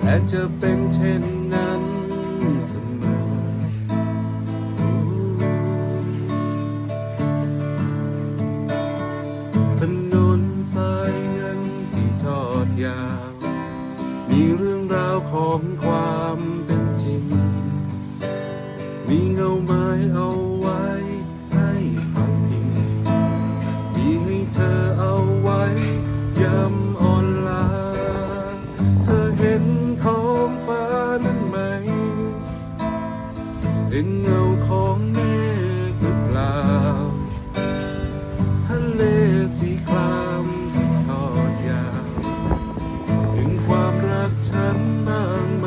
แต่จะเป็นเช่นนั้นเสมอถนนสายนั้นที่ทอดยาว มีเรื่องราวของความเป็นจริง มีเงา เห็นเงาของเมฆหรือเปล่าทะเลสีครามที่ทอดยาวเห็นความรักฉันบ้างไหม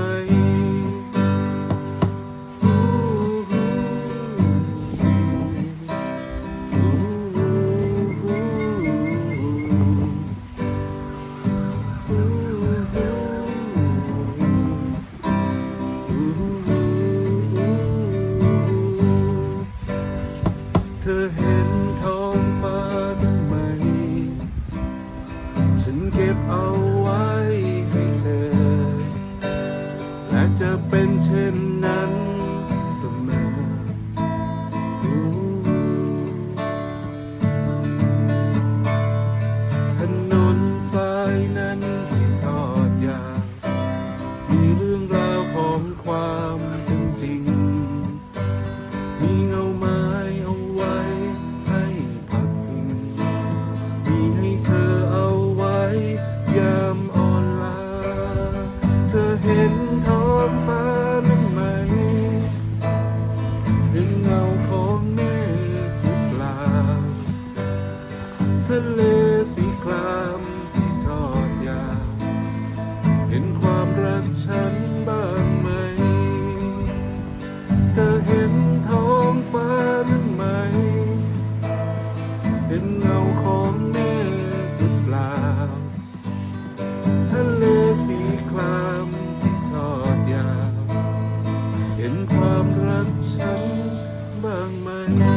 เธ เห็นท้องฟ้าทำไม ฉันเก็บเอาไว้ให้เธอ และจะเป็นเช่นนั้นเสมอถนนสายนั้นที่ทอดยาวมี ทะเลสีครามที่ทอดยาวเห็นความรักฉันบ้างไหม เธอเห็นท้องฟ้าหรือไหม เห็นเงาของเมฆหรือเปล่า ทะเลสีครามที่ทอดยาว เห็นความรักฉันบ้างไหม